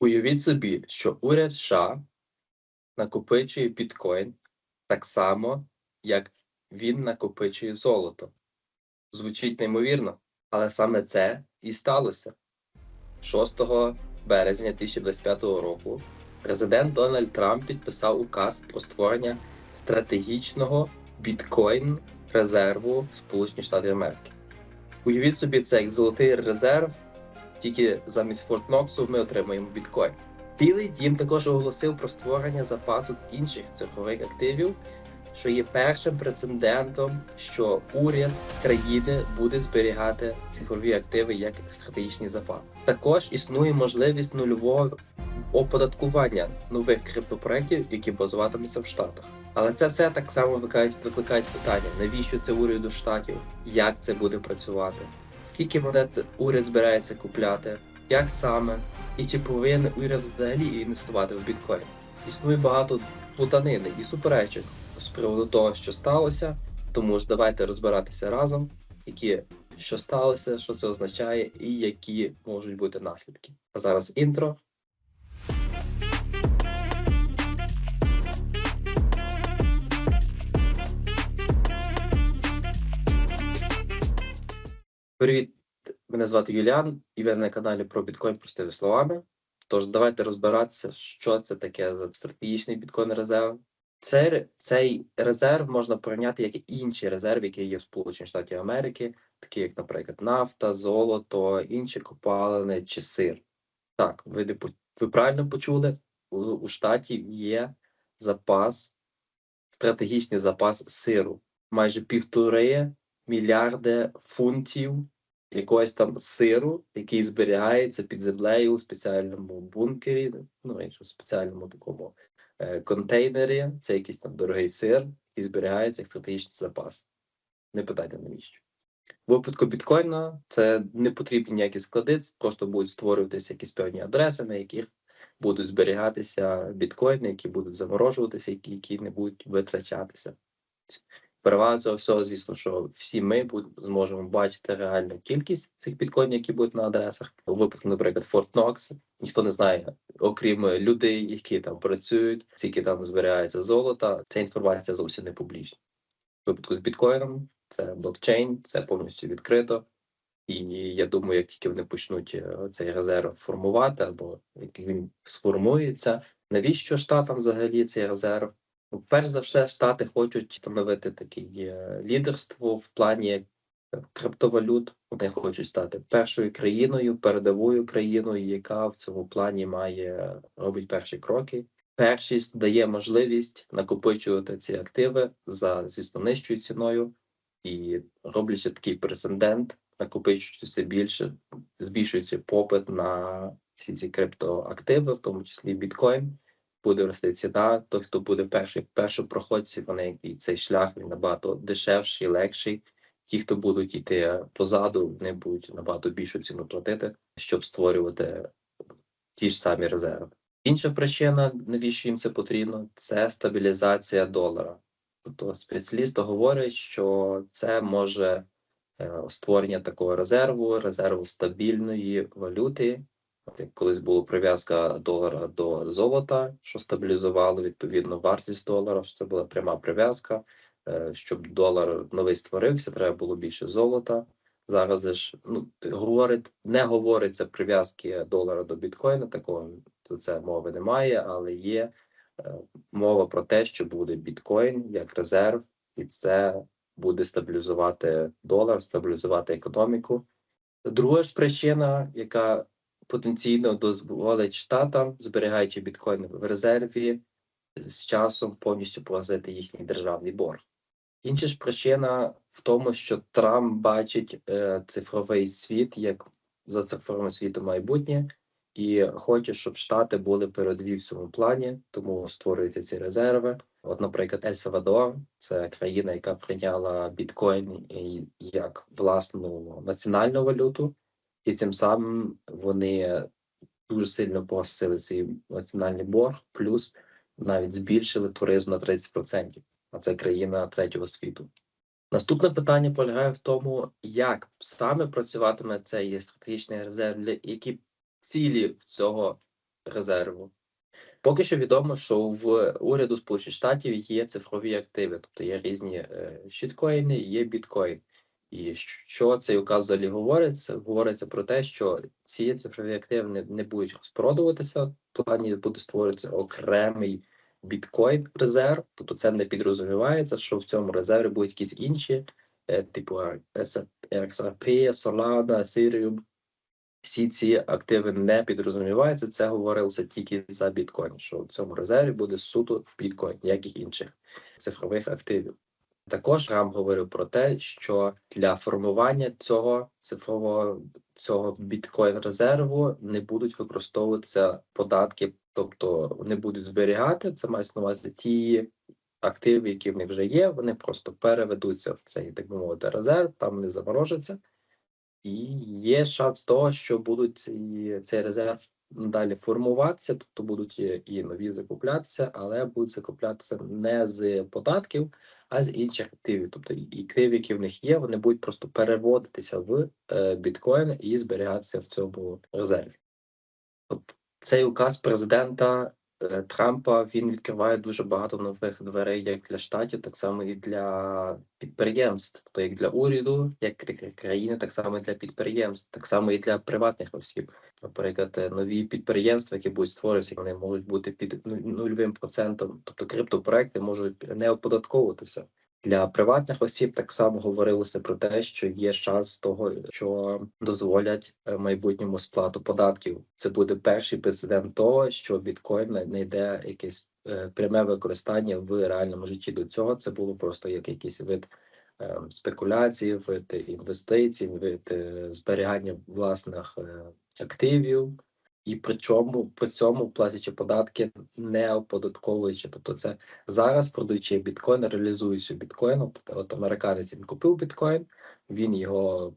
Уявіть собі, що уряд США накопичує біткоін так само, як він накопичує золото. Звучить неймовірно, але саме це і сталося. 6 березня 2025 року президент Дональд Трамп підписав указ про створення стратегічного біткоін резерву Сполучених Штатів Америки. Уявіть собі, це як золотий резерв, тільки замість Форт Ноксу ми отримуємо біткоін. Білий дім також оголосив про створення запасу з інших цифрових активів, що є першим прецедентом, що уряд країни буде зберігати цифрові активи як стратегічний запас. Також існує можливість нульового оподаткування нових криптопроєктів, які базуватимуться в Штатах. Але це все так само викликають, викликають питання: навіщо це уряду штатів? Як це буде працювати? Скільки монет уряд збирається купляти? Як саме? І чи повинен уряд взагалі інвестувати в біткоін? Існує багато плутанини і суперечок з приводу того, що сталося. Тому ж давайте розбиратися разом, які що сталося, що це означає, і які можуть бути наслідки. А зараз інтро. Привіт, мене звати Юліан, і ви на каналі про біткоін простими словами. Тож давайте розбиратися, що це таке за стратегічний біткоін резерв. Цей, цей резерв можна порівняти як і інші резерви, які є в Сполучених Штатів Америки, такі як, наприклад, нафта, золото, інші копалини чи сир. Так, ви, ви правильно почули, у, у штаті є запас, стратегічний запас сиру. Майже півтори мільярди фунтів якогось там сиру, який зберігається під землею у спеціальному бункері, ну і в спеціальному такому е, контейнері. Це якийсь там дорогий сир, який зберігається як стратегічний запас. Не питайте навіщо. В випадку біткоїна це не потрібні ніякі склади, просто будуть створюватися якісь певні адреси, на яких будуть зберігатися біткоїни, які будуть заморожуватися, які, які не будуть витрачатися. Перевага цього всього, звісно, що всі ми зможемо бачити реальну кількість цих біткоїнів, які будуть на адресах. У випадку, наприклад, Fort Knox, ніхто не знає, окрім людей, які там працюють, скільки там зберігається золота. Ця інформація зовсім не публічна. В випадку з біткоїном це блокчейн, це повністю відкрито. І я думаю, як тільки вони почнуть е, цей резерв формувати, або як він сформується, навіщо штатам взагалі цей резерв? Перш за все, штати хочуть встановити таке е, лідерство в плані е, криптовалют. Вони хочуть стати першою країною, передовою країною, яка в цьому плані має робить перші кроки. Першість дає можливість накопичувати ці активи за звісно нижчою ціною і роблячи такий прецедент, накопичується все більше, збільшується попит на всі ці криптоактиви, в тому числі біткоін. Буде рости ціна. Той, хто буде перший, першопроходці, вони і цей шлях він набагато дешевший, легший. Ті, хто будуть йти позаду, вони будуть набагато більшу ціну платити, щоб створювати ті ж самі резерви. Інша причина, навіщо їм це потрібно, це стабілізація долара. Тобто спеціалісти говорять, що це може е, створення такого резерву, резерву стабільної валюти. От колись була прив'язка долара до золота, що стабілізувало відповідно вартість долара, що це була пряма прив'язка. Е, Щоб долар новий створився, треба було більше золота. Зараз ж ну говорить, не говориться прив'язки долара до біткоїна, такого за це мови немає, але є е, мова про те, що буде біткоін як резерв, і це буде стабілізувати долар, стабілізувати економіку. Друга ж причина, яка потенційно дозволить штатам, зберігаючи біткоін в резерві, з часом повністю погасити їхній державний борг. Інша ж причина в тому, що Трамп бачить е, цифровий світ як за цифровим світом майбутнє, і хоче, щоб Штати були передові в цьому плані, тому створюються ці резерви. От, наприклад, Ель Савадор це країна, яка прийняла біткоін як власну національну валюту, і цим самим вони дуже сильно погасили свій національний борг, плюс навіть збільшили туризм на 30%. А це країна третього світу. Наступне питання полягає в тому, як саме працюватиме цей стратегічний резерв, для які цілі в цього резерву. Поки що відомо, що в уряду Сполучених Штатів є цифрові активи, тобто є різні е, щиткоїни є біткоін. І що цей указ взагалі говорить? Це говориться про те, що ці цифрові активи не, не будуть розпродуватися. В плані буде створюватися окремий біткоін резерв, тобто це не підрозумівається, що в цьому резерві будуть якісь інші, е, типу XRP, Solana, Ethereum. Всі ці активи не підрозуміваються. Це говорилося тільки за біткоін, що в цьому резерві буде суто біткоін, ніяких інших цифрових активів. Також Рам говорив про те, що для формування цього цифрового цього біткоін резерву не будуть використовуватися податки, тобто не будуть зберігати це мається на увазі ті активи, які в них вже є. Вони просто переведуться в цей так би мовити резерв, там вони заморожаться, і є шанс того, що будуть цей резерв далі формуватися, тобто будуть і, нові закуплятися, але будуть закуплятися не з податків, а з інших активів. Тобто і активи, які в них є, вони будуть просто переводитися в е, біткоін і зберігатися в цьому резерві. Тобто цей указ президента Трампа він відкриває дуже багато нових дверей як для штатів, так само і для підприємств, тобто як для уряду, як країни, так само і для підприємств, так само і для приватних осіб. Наприклад, е, нові підприємства, які будуть створюватися, вони можуть бути під ну- нульовим процентом, тобто криптопроекти можуть не оподатковуватися. Для приватних осіб так само говорилося про те, що є шанс того, що дозволять е, майбутньому сплату податків. Це буде перший прецедент того, що біткоін не- йде якесь е, пряме використання в реальному житті. До цього це було просто як якийсь вид е, спекуляцій, вид інвестицій, вид е, зберігання власних активів. І причому при цьому платячи податки не оподатковуючи. Тобто, це зараз продаючи біткоін, реалізуючи біткоін. Тобто, от американець він купив біткоін, він його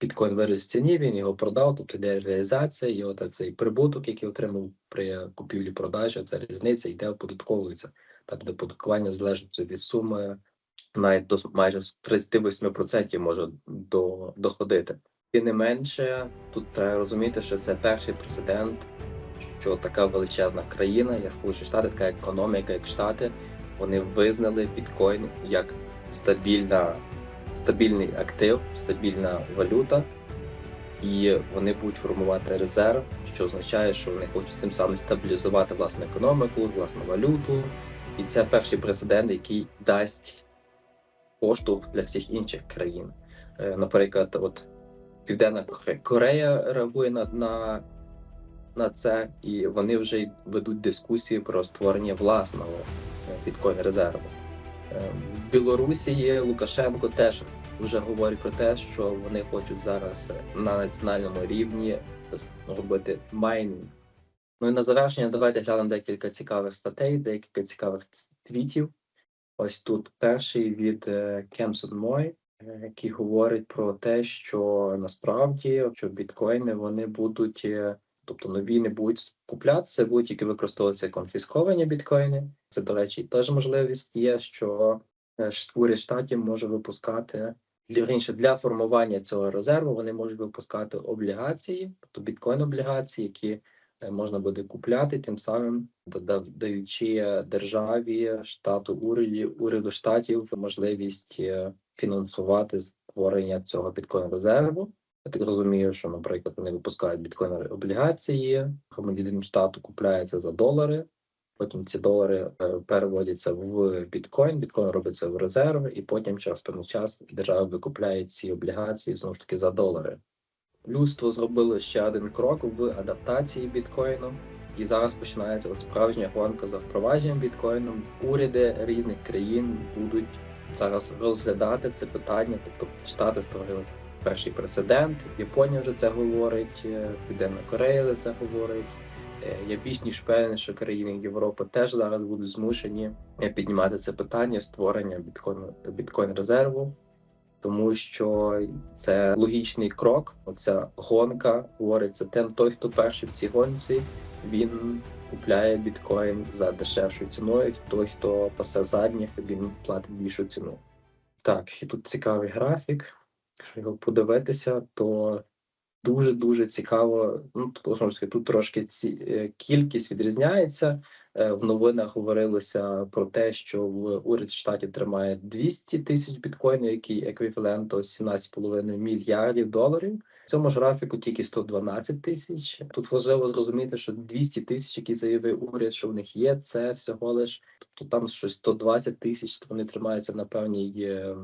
біткоін виріс в ціні, він його продав, тобто йде реалізація, і от цей прибуток, який отримав при купівлі-продажі, ця різниця йде оподатковується. Там де оподаткування залежить від суми, навіть до майже з 38% може до, доходити. Тим не менше, тут треба розуміти, що це перший прецедент, що така величезна країна, як Сполучені Штати, така економіка, як Штати, вони визнали біткоін як стабільна, стабільний актив, стабільна валюта, і вони будуть формувати резерв, що означає, що вони хочуть цим самим стабілізувати власну економіку, власну валюту. І це перший прецедент, який дасть поштовх для всіх інших країн. Е, Наприклад, от Південна Корея реагує на, на, на це, і вони вже ведуть дискусії про створення власного біткоін резерву. Е, В Білорусі Лукашенко теж вже говорить про те, що вони хочуть зараз на національному рівні робити майнінг. Ну і на завершення давайте глянемо декілька цікавих статей, декілька цікавих твітів. Ось тут перший від е, Кемсон Мой, е, який говорить про те, що насправді що біткоїни вони будуть, е, тобто нові не будуть куплятися, будуть тільки використовуватися конфісковані біткоїни. Це, до речі, теж можливість є, що е, уряд штатів може випускати раніше для формування цього резерву. Вони можуть випускати облігації, тобто біткоін облігації, які е, можна буде купляти, тим самим даючи державі штату уряді уряду штатів можливість е, фінансувати створення цього біткоін резерву. Я так розумію, що, наприклад, вони випускають біткоін облігації, громадянин штату купляється за долари. Потім ці долари е, переводяться в біткоін, біткоін робиться в резерв, і потім через певний час держава викупляє ці облігації знову ж таки за долари. Людство зробило ще один крок в адаптації біткоїну, і зараз починається от справжня гонка за впровадженням біткоїну. Уряди різних країн будуть зараз розглядати це питання. Тобто Штати створили перший прецедент. Японія вже це говорить, е, Південна Корея за це говорить. Е, Я більш ніж певний, що країни Європи теж зараз будуть змушені піднімати це питання створення біткоін біткоін резерву, тому що це логічний крок. Оця гонка говориться тим, той, хто перший в цій гонці, він купляє біткоін за дешевшою ціною. Той, хто пасе задніх, він платить більшу ціну. Так, і тут цікавий графік. Якщо його подивитися, то дуже дуже цікаво. Ну тут знову ж таки, тут трошки ці е, кількість відрізняється. Е, В новинах говорилося про те, що в уряд штатів тримає 200 тисяч біткоїнів, який еквівалент до 17,5 мільярдів доларів. В цьому ж графіку тільки 112 тисяч. Тут важливо зрозуміти, що 200 тисяч, які заявив уряд, що в них є, це всього лиш, тобто там щось 120 тисяч. Вони тримаються на певній е,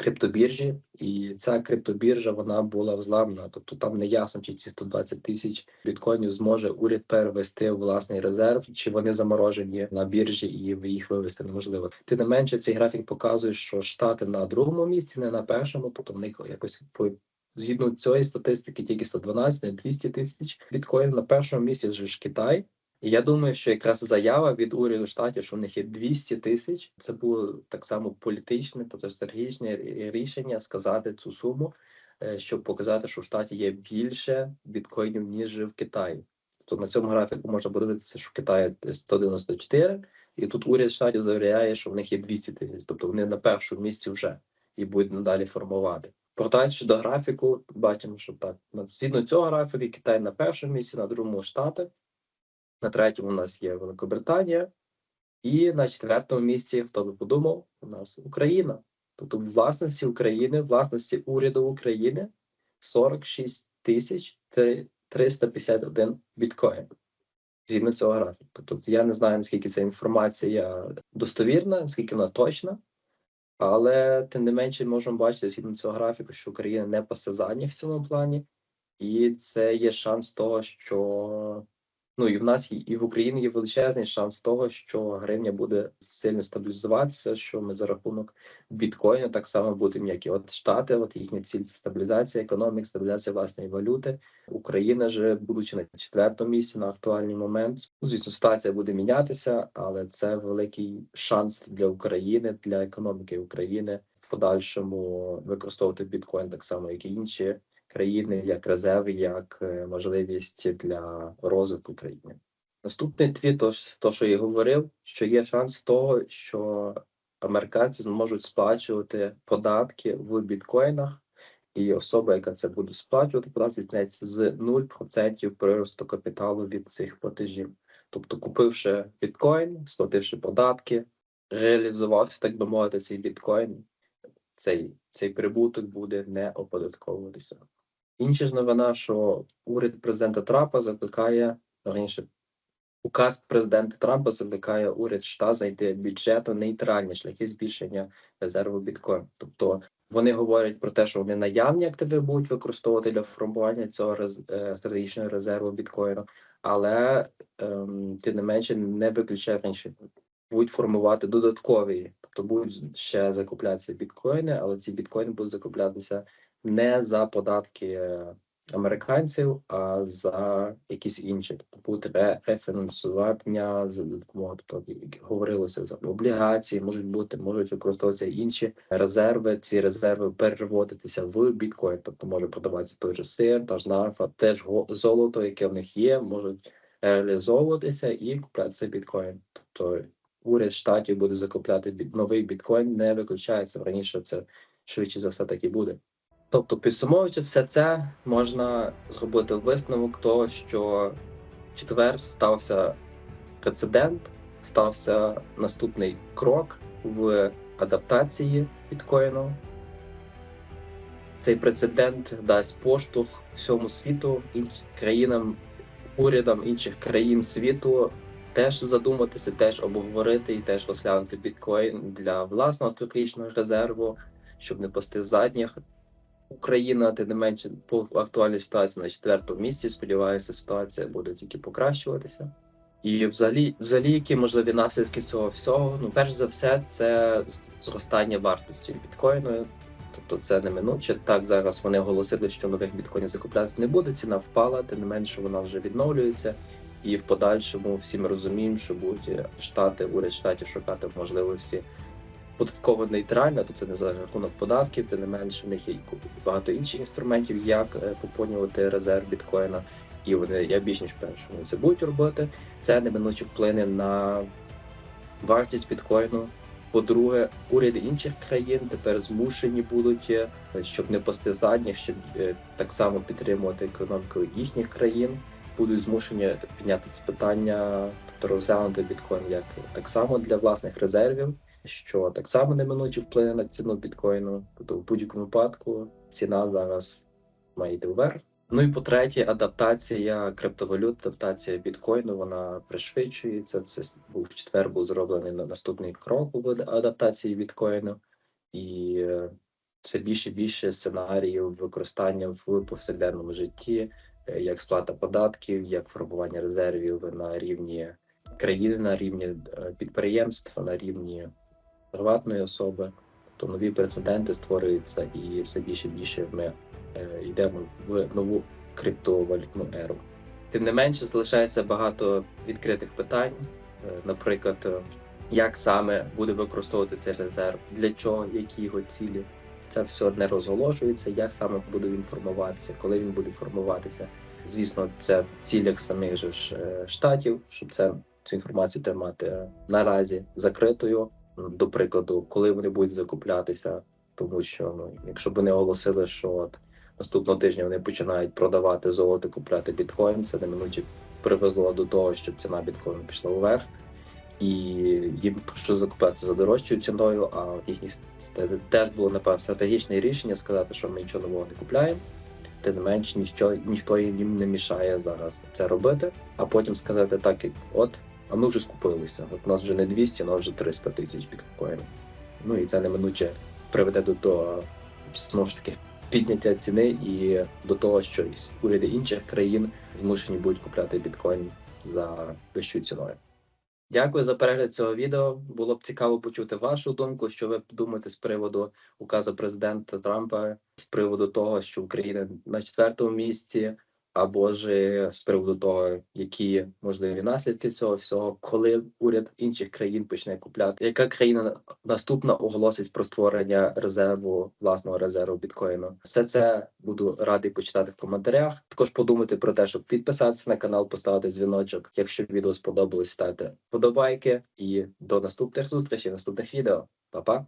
криптобіржі, і ця криптобіржа вона була взламана. Тобто там не ясно, чи ці 120 тисяч біткоїнів зможе уряд перевести у власний резерв, чи вони заморожені на біржі, і їх вивести неможливо. Тим не менше, цей графік показує, що штати на другому місці, не на першому, тобто в них якось по. Згідно цієї статистики, тільки 112, 200 тисяч біткоїнів. На першому місці вже ж Китай. І я думаю, що якраз заява від уряду штатів, що в них є 200 тисяч, це було так само політичне, тобто стратегічне рішення сказати цю суму, е, щоб показати, що в штаті є більше біткоїнів, ніж в Китаї. Тобто на цьому графіку можна подивитися, що в Китаї 194, і тут уряд штатів заявляє, що в них є 200 тисяч, тобто вони на першому місці вже і будуть надалі формувати. Повертаючись до графіку, бачимо, що так згідно цього графіку, Китай на першому місці, на другому штати. На третьому у нас є Великобританія, і на четвертому місці, хто би подумав, у нас Україна. Тобто власності України, власності уряду України 46 тисяч 351 біткоін. Згідно цього графіку. Тобто я не знаю, наскільки ця інформація достовірна, наскільки вона точна, але тим не менше можемо бачити згідно цього графіку, що Україна не пасе в цьому плані, і це є шанс того, що ну і в нас і в Україні є величезний шанс того, що гривня буде сильно стабілізуватися, що ми за рахунок біткоїну так само будемо, як і от Штати, от їхня ціль це стабілізація економік, стабілізація власної валюти. Україна же, будучи на четвертому місці на актуальний момент, ну, звісно, ситуація буде мінятися, але це великий шанс для України, для економіки України в подальшому використовувати біткоін так само, як і інші країни як резерв, як е, можливість для розвитку країни. Наступний твіт, то, то, що я говорив, що є шанс того, що американці зможуть сплачувати податки в біткоїнах, і особа, яка це буде сплачувати, податки здійсняється з 0% приросту капіталу від цих платежів. Тобто, купивши біткоін, сплативши податки, реалізувавши, так би мовити, цей біткоін, цей, цей прибуток буде не оподатковуватися. Інша ж новина, що уряд президента Трампа закликає раніше. Указ президента Трампа закликає уряд США знайти бюджетно нейтральні шляхи збільшення резерву біткоін. Тобто вони говорять про те, що вони наявні активи будуть використовувати для формування цього рез, е, стратегічного резерву біткоїну, але ем, тим не менше не виключає раніше. Будуть формувати додаткові, тобто будуть ще закуплятися біткоїни, але ці біткоїни будуть закуплятися не за податки е, американців, а за якісь інші. Тобто буде ре- рефінансування за допомогою, тобто як говорилося за облігації, можуть бути, можуть використовуватися інші резерви. Ці резерви переводитися в біткоін, тобто може продаватися той же сир, та ж нафа, теж золото, яке в них є, можуть реалізовуватися і куплятися біткоін. Тобто уряд штатів буде закупляти новий біткоін, не виключається раніше. Це швидше за все так і буде. Тобто, підсумовуючи все це, можна зробити висновок того, що четвер стався прецедент, стався наступний крок в адаптації біткоїну. Цей прецедент дасть поштовх всьому світу, країнам, урядам інших країн світу теж задуматися, теж обговорити і теж розглянути біткоін для власного стратегічного резерву, щоб не пасти задніх. Україна, тим не менше, по актуальній ситуації на четвертому місці. Сподіваюся, ситуація буде тільки покращуватися. І взагалі, взагалі, які можливі наслідки цього всього? Ну, перш за все, це зростання вартості біткоїну. Тобто це неминуче. Так, зараз вони оголосили, що нових біткоїнів закуплятися не буде. Ціна впала, тим не менше вона вже відновлюється. І в подальшому всі ми розуміємо, що будуть штати, уряд штатів шукати можливості податково нейтральна, тобто не за рахунок податків, тим не менше в них є багато інших інструментів, як е, поповнювати резерв біткоїна. І вони я більш ніж певний, що вони це будуть робити. Це неминуче вплине на вартість біткоїну, По-друге, уряди інших країн тепер змушені будуть, е, щоб не пасти задніх, щоб е, так само підтримувати економіку їхніх країн, будуть змушені підняти це питання, тобто розглянути біткоін як так само для власних резервів, що так само неминуче вплине на ціну біткоїну. Тобто, в будь-якому випадку ціна зараз має йти вверх. Ну і по-третє, адаптація криптовалют, адаптація біткоїну, вона пришвидшується. Це був в четвер був зроблений на наступний крок у адаптації біткоїну, і е, все більше і більше сценаріїв використання в повсякденному житті, як сплата податків, як формування резервів на рівні країни, на рівні е, підприємств, на рівні приватної особи. То нові прецеденти створюються, і все більше і більше ми е, йдемо в нову криптовалютну еру. Тим не менше, залишається багато відкритих питань, Е, наприклад, е, як саме буде використовувати цей резерв, для чого, які його цілі. Це все не розголошується, як саме буде він формуватися, коли він буде формуватися. Звісно, це в цілях самих же ж е, штатів, щоб це цю інформацію тримати е, наразі закритою. До прикладу, коли вони будуть закуплятися, тому що ну, якщо б вони оголосили, що от наступного тижня вони починають продавати золото, купляти біткоін, це неминуче привезло до того, щоб ціна біткоїну пішла вверх, і їм що закупатися за дорожчою ціною. А їхнє теж було напевно стратегічне рішення сказати, що ми нічого нового не купляємо. Тим не менш, ніщо ніхто їм не мішає зараз це робити, а потім сказати так, як от, а ми вже скупилися. От нас вже не 200, у нас вже 300 тисяч біткоїнів. Ну і це неминуче приведе до того, знову ж таки, підняття ціни і до того, що уряди інших країн змушені будуть купляти біткоін за вищою ціною. Дякую за перегляд цього відео. Було б цікаво почути вашу думку, що ви думаєте з приводу указу президента Трампа, з приводу того, що Україна на четвертому місці, або ж з приводу того, які можливі наслідки цього всього, коли уряд інших країн почне купляти. Яка країна наступна оголосить про створення резерву власного резерву біткоїну? Все це буду радий почитати в коментарях. Також подумати про те, щоб підписатися на канал, поставити дзвіночок. Якщо відео сподобалось, ставте подобайки і до наступних зустрічей, наступних відео. Па-па!